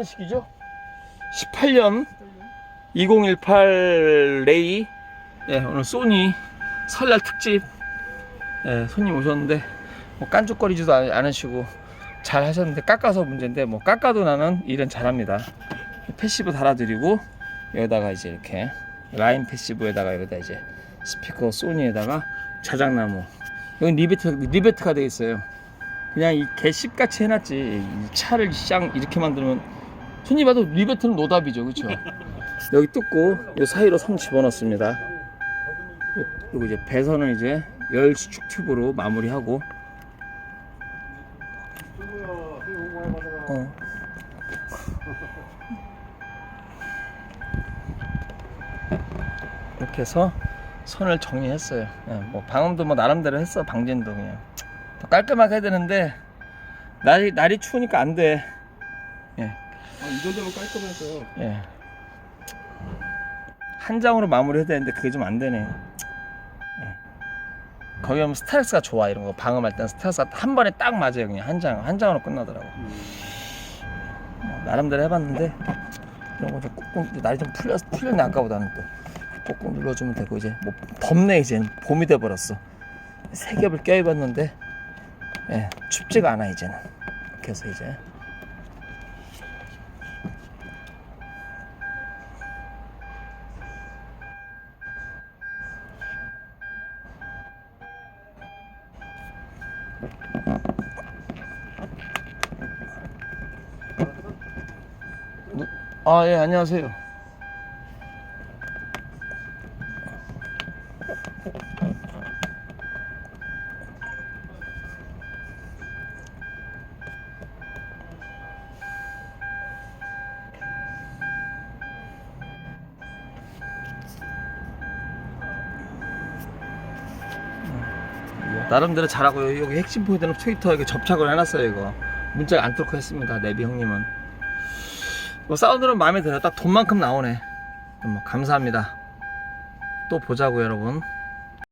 년식이죠? 18년 2018 레이. 예, 오늘 소니 설날 특집. 예, 손님 오셨는데 뭐 깐죽거리지도 않- 않으시고 잘 하셨는데 깎아서 문제인데 뭐 깎아도 나는 일은 잘합니다. 패시브 달아드리고 여기다가 이제 이렇게 라인 패시브에다가 여기다 이제 스피커 소니에다가 자작나무. 여기 리베트 리베트가 돼 있어요. 그냥 이 개씹같이 해놨지. 이 차를 쌍 이렇게 만들면 손님 봐도 리베트는 노답이죠 그쵸? 여기 뜯고 이 사이로 선 집어넣습니다. 요- 요거 이제 배선은 이제 열 수축 튜브로 마무리하고. 어. 이렇게 해서 선을 정리했어요. 예, 뭐 방음도 뭐 나름대로 했어 방진도 그냥. 더 깔끔하게 해야 되는데 날이 날이 추우니까 안 돼 아, 이 정도면 깔끔해서요. 예. 한 장으로 마무리해야 되는데 그게 좀 안 되네. 예. 거기 하면 스트레스가 좋아 이런 거 방음할 때는 스트레스가 한 번에 딱 맞아요 그냥 한 장 한 장으로 끝나더라고. 뭐, 나름대로 해봤는데 이런 거 좀 꾹꾹 날이 좀 풀렸 풀렸네 아까보다는 또 꾹꾹 눌러주면 되고 이제 뭐 덥네 이제는 봄이 돼 버렸어. 세 겹을 껴입었는데 예, 춥지가 않아 이제는. 그래서 이제 아, 예, 안녕하세요. 나름대로 잘하고요. 여기 핵심 포인트는 트위터 이렇게 접착을 해놨어요. 이거 문자가 안 뚫고 했습니다. 네비 형님은. 뭐 사운드는 마음에 들어요. 딱 돈만큼 나오네. 뭐 감사합니다. 또 보자고 여러분.